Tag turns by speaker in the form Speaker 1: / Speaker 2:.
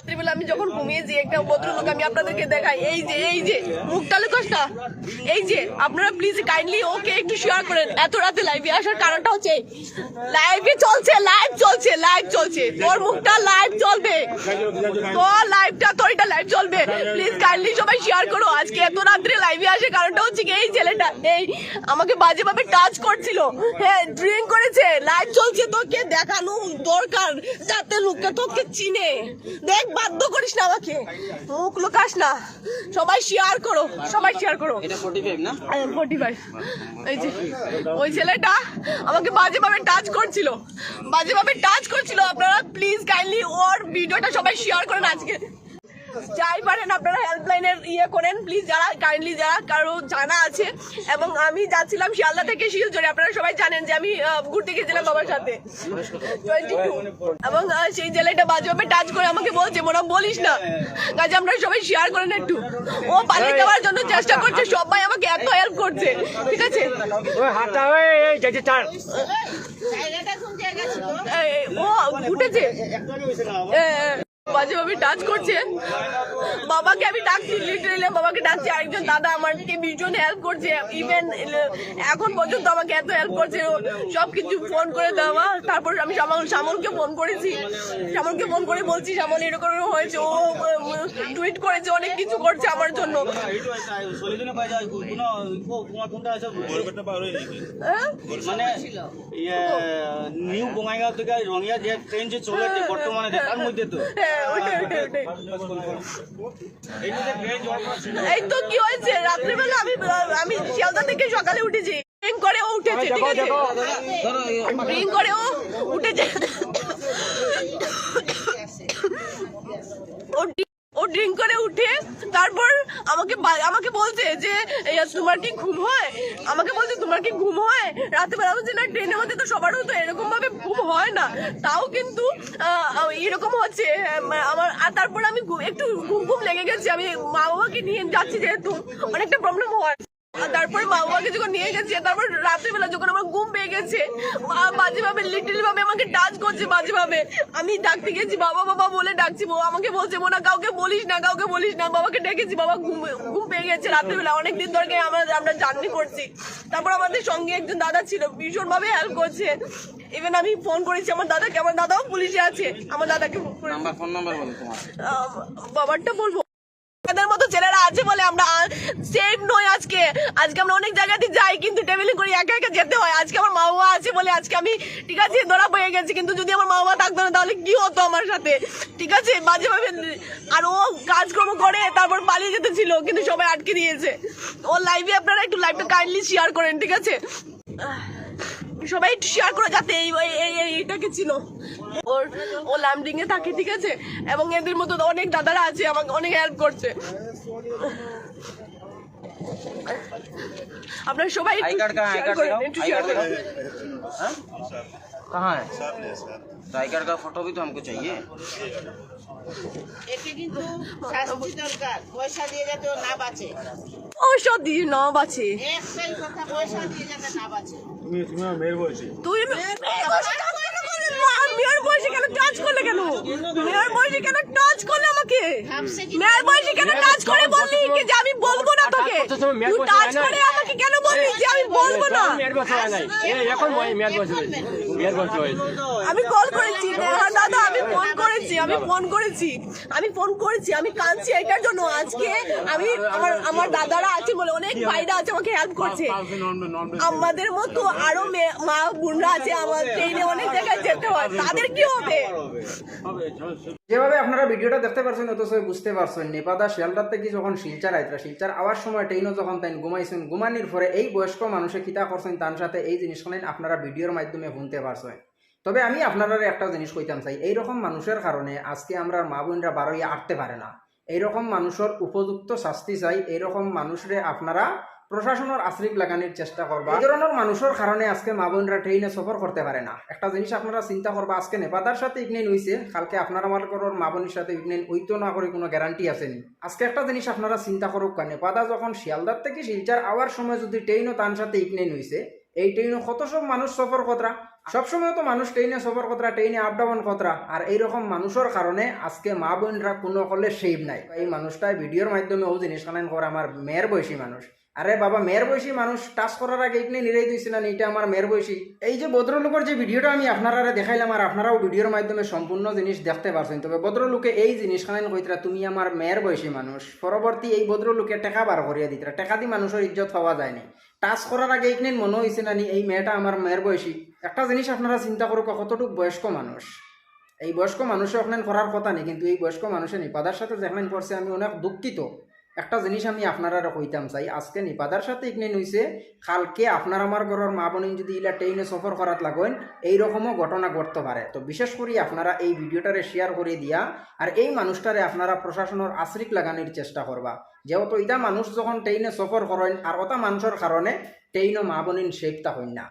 Speaker 1: রাত্রিবেলা আমি যখন একটা ভদ্রলোক আমি আপনাদেরকে দেখাই। এই যে এই যে এই যে, আপনারা প্লিজ কাইন্ডলি ওকে একটু শেয়ার করেন। এত রাতে লাইভে আসার কারণটা হচ্ছে লাইভে চলছে লাইভ চলছে লাইভ চলছে। তোর মুখটা লাইভ চলবে। তোর লাইভটা তোর এটা লাইভ চলবে। প্লিজ কাইন্ডলি সবাই শেয়ার করো। আজকে এত রাত্রে লাইভে আসে কারণটা হচ্ছে কি, এই ছেলেটা, এই আমাকে বাজেভাবে টাচ করছিল। হ্যাঁ ড্রিঙ্ক করেছে। লাইভ চলছে, তোকে দেখানো দরকার। যাতে লোকটা তোকে চিনে। দেখ বাধ্য করিস না আমাকে। মুখ লুকাস না। সবাই শেয়ার করো সবাই শেয়ার করো।
Speaker 2: ফোর্টি ফাইভ
Speaker 1: এই যে ওই ছেলেটা আমাকে বাজেভাবে টাচ করছিল। বাজেভাবে টাচ করছিল। আপনারা প্লিজ কাইন্ডলি ওর ভিডিওটা সবাই শেয়ার করেন আজকে। যাই পারেন আপনারা হেল্পলাইনের ইয়ে করেন প্লিজ যারা কাইন্ডলি যারা কারও জানা আছে। এবং আমি যাচ্ছিলাম শিয়ালদা থেকে শিলচরে আপনারা সবাই জানেন যে আমি ঘুরতে গেছিলাম বাবার সাথে। 22 এবং সেই ছেলেটা বাজেভাবে টাচ করে আমাকে বলছে মোরা বলিস না। কাজে আমরা সবাই শেয়ার করেন একটু। ও পালিয়ে যাওয়ার জন্য চেষ্টা করছে সবাই আমাকে এত হেল্প করছে। ঠিক আছে? ও উঠেছে বাজেভাবে টাচ করছে। বাবাকে আমি ডাকছি লিটারেলি বাবাকে ডাকছি আরেকজন দাদা আমাকে ভীষণ হেল্প করছে। ইভেন এখন পর্যন্ত আমাকে এত হেল্প করছে। সব কিছু ফোন করে দেওয়া তারপর আমি শ্যামল শ্যামলকে ফোন করেছি। শ্যামলকে ফোন করে বলছি শ্যামল এরকম হয়েছে ও টুইট করেছে অনেক কিছু করছে আমার জন্য। হ্যাঁ?
Speaker 3: মানে ইয়ে নিউ বঙ্গাইগাঁও থেকে রঙিয়া যে ট্রেন যে চলেছে বর্তমানে দেখার মধ্যে তো।
Speaker 1: এই তো কি হয়েছে? রাত্রিবেলা আমি আমি শিয়ালদা থেকে সকালে উঠেছি। ড্রিঙ্ক করে ও উঠেছে, ঠিক আছে? ড্রিঙ্ক করে ও উঠেছে। ড্রিঙ্ক করে উঠে তারপর আমাকে আমাকে বলছে যে তোমার কি ঘুম হয়? আমাকে বলছে, তোমার কি ঘুম হয়? রাতে বেলা হচ্ছে না ট্রেনের মধ্যে তো সবারও তো এরকম ভাবে ঘুম হয় না। তাও কিন্তু এরকম হচ্ছে আমার, আর তারপর আমি একটু ঘুম ঘুম লেগে গেছে, আমি মা বাবাকে নিয়ে যাচ্ছি যেহেতু, অনেকটা প্রবলেম হয়। তারপরে মা বাবাকে যখন নিয়ে গেছি, তারপর রাত্রিবেলা যখন আমার ঘুম গেছে। মা বাজে ভাবে লিটিল ভাবে আমাকে টাচ করছে বাজে ভাবে আমি ডাকতে গেছি বাবা বাবা বলে ডাকছি ও আমাকে বলছে মোনা কাউকে বলিস না কাউকে বলিস না। বাবাকে ডেকেছি বাবা ঘুম ঘুম পেয়ে গেছে রাত্রিবেলা। অনেকদিন ধরে আমরা আমরা জার্নি করছি। তারপর আমাদের সঙ্গে একজন দাদা ছিল ভীষণ ভাবে হেল্প করছে। ইভেন আমি ফোন করেছি আমার দাদাকে আমার দাদাও পুলিশে আছে। আমার দাদাকে ফোন
Speaker 2: নাম্বার বলো তোমার।
Speaker 1: বাবারটা বলব? আছে বলে আমরা সেফ নই আজকে। আজকে আমরা অনেক জায়গাতে যাই, কিন্তু টেবিলিং করে একা একা যেতে হয়। আজকে আমার মা বাবা আছে বলে আজকে আমি, ঠিক আছে, ধরা পেয়ে গেছি, কিন্তু যদি আমার মা বাবা থাকতো না, তাহলে কি হতো আমার সাথে? ঠিক আছে বাজে ভাবে আর ও কাজকর্ম করে, তারপর পালিয়ে যেতে ছিল, কিন্তু সবাই আটকে দিয়েছে। ও লাইভে আপনারা একটু লাইভটা কাইন্ডলি শেয়ার করেন, ঠিক আছে? সবাই একটু শেয়ার করে যাতে এই, এই- এই- এই- এইটাকে ছিল ওর, ও ল্যামডিং এ থাকে, ঠিক আছে? এবং এদের মতো অনেক দাদারা আছে, আমাকে অনেক হেল্প করছে। আপনারা সবাই
Speaker 2: आई कार्ड कहाँ है आई
Speaker 1: শেয়ার
Speaker 2: कार्ड
Speaker 1: করেন
Speaker 2: दिखाओ
Speaker 1: একটু
Speaker 2: आई
Speaker 1: শেয়ার
Speaker 2: कार्ड
Speaker 1: করেন
Speaker 2: दिखाओ हाँ? कहाँ है तो आई कार्ड का फोटो भी तो हमको चाहिए
Speaker 4: একে কিন্তু শাস্তি দরকার পয়সা দিয়ে যাতে ও না বাঁচে
Speaker 1: ও সত্যি ন বাছে
Speaker 4: একটাই কথা পয়সা দিয়ে যাতে না বাঁচে
Speaker 1: তুই মেয়ের বয়সে কেন টাচ করলে কেন? মেয়ের বয়সে কেন টাচ করলে আমাকে? মেয়ের বয়সে কেন টাচ করে বললি কি যে আমি বলব না তোকে? তুই টাচ করে আমাকে কেন বললি যে আমি বলব না?
Speaker 5: মেয়ের এখন মেয়ের মেয়ের
Speaker 1: আমি কল করেছি। হ্যাঁ দাদা আমি ফোন করেছি, আমি ফোন করেছি। আমি ফোন করেছি, আমি কাঁদছি, এটার জন্য আজকে আমি আমার আমার দাদারা আছে বলে অনেক ভাইরা আছে আমাকে হেল্প করছে। আমাদের মতো আরও মা বোনরা আছে আমার ট্রেনে অনেক জায়গায় যেতে হয়, তাদের কি হবে?
Speaker 6: যেভাবে আপনারা ভিডিওটা দেখতে পারছেন, অথচ বুঝতে পারছেন, নেপাদা শিয়ালদার থেকে যখন শিলচার আইতরা শিলচার আওয়ার সময় ট্রেনও যখন তাই ঘুমাইছেন, ঘুমানির পরে এই বয়স্ক মানুষে খিতা করছেন, তার সাথে এই জিনিসগুলো আপনারা ভিডিওর মাধ্যমে শুনতে পারছেন। তবে আমি আপনারা একটা জিনিস কইতাম চাই, এইরকম মানুষের কারণে আজকে আমরা মা বোনরা বারোই আটতে পারে না। এইরকম মানুষের উপযুক্ত শাস্তি চাই, এইরকম মানুষরে আপনারা প্রশাসনের আশ্রিক লাগানোর চেষ্টা করবা। এই ধরনের মানুষের কারণে আজকে মা বোনরা ট্রেনে সফর করতে পারে না। একটা জিনিস আপনারা চিন্তা করবা, আজকে নেপাদার সাথে ইগনেন হইছে, কালকে আপনারা আমার মা বোনের সাথে ইগনেন হইতো না করে কোনো গ্যারান্টি আসেনি। আজকে একটা জিনিস আপনারা চিন্তা করুক নেপাদা যখন শিয়ালদার থেকে শিলচার আওয়ার সময় যদি ট্রেনও তার সাথে ইগনেন হইছে, এই ট্রেনে কত সব মানুষ সফর কতরা? সবসময় তো মানুষ ট্রেনে সফর কতরা ট্রেনে আপ ডাউন কতরা। আর এইরকম মানুষের কারণে আজকে মা বোনরা কোনো করলে সেভ নাই। এই মানুষটা ভিডিওর মাধ্যমে ও জিনিস খানান করে, আমার মেয়ের বয়সী মানুষ। আরে বাবা, মেয়ের বয়সী মানুষ টাচ করার আগে এখানে নিরাই দিয়েছি না এটা আমার মেয়ের বয়সী। এই যে ভদ্রলোকের যে ভিডিওটা আমি আপনারা দেখাইলাম, আর আপনারাও ভিডিওর মাধ্যমে সম্পূর্ণ জিনিস দেখতে পারছেন, তবে ভদ্রলোকে এই জিনিস খানান কইতরা, তুমি আমার মেয়ের বয়সী মানুষ। পরবর্তী এই ভদ্রলোকে টাকা বার করিয়া দিতরা। টাকা দি মানুষের ইজ্জত পাওয়া যায়নি টাচ করার আগে এখানে মনে হয়েছে নি, এই মেয়েটা আমার মেয়ের বয়সী। একটা জিনিস আপনারা চিন্তা করুক কতটুকু বয়স্ক মানুষ। এই বয়স্ক মানুষে ওখানে করার কথা নেই কিন্তু এই বয়স্ক মানুষে নিপাদার সাথে যেখানে করছে আমি অনেক দুঃখিত। একটা জিনিস আমি আপনারা কইতাম চাই, আজকে নিপাদার সাথে এখানে নইছে, কালকে আপনার আমার ঘরের মা বোন যদি ইলা ট্রেনে সফর করাত লাগেন এইরকমও ঘটনা ঘটতে পারে তো বিশেষ করে আপনারা এই ভিডিওটারে শেয়ার করে দিয়া আর এই মানুষটারে আপনারা প্রশাসনের আশ্রিক লাগানোর চেষ্টা করবা যেহেতু এটা মানুষ যখন ট্রেনে সফর করেন আর ওটা মানুষের কারণে ট্রেনও মা বোনিন সেফটা হইন। না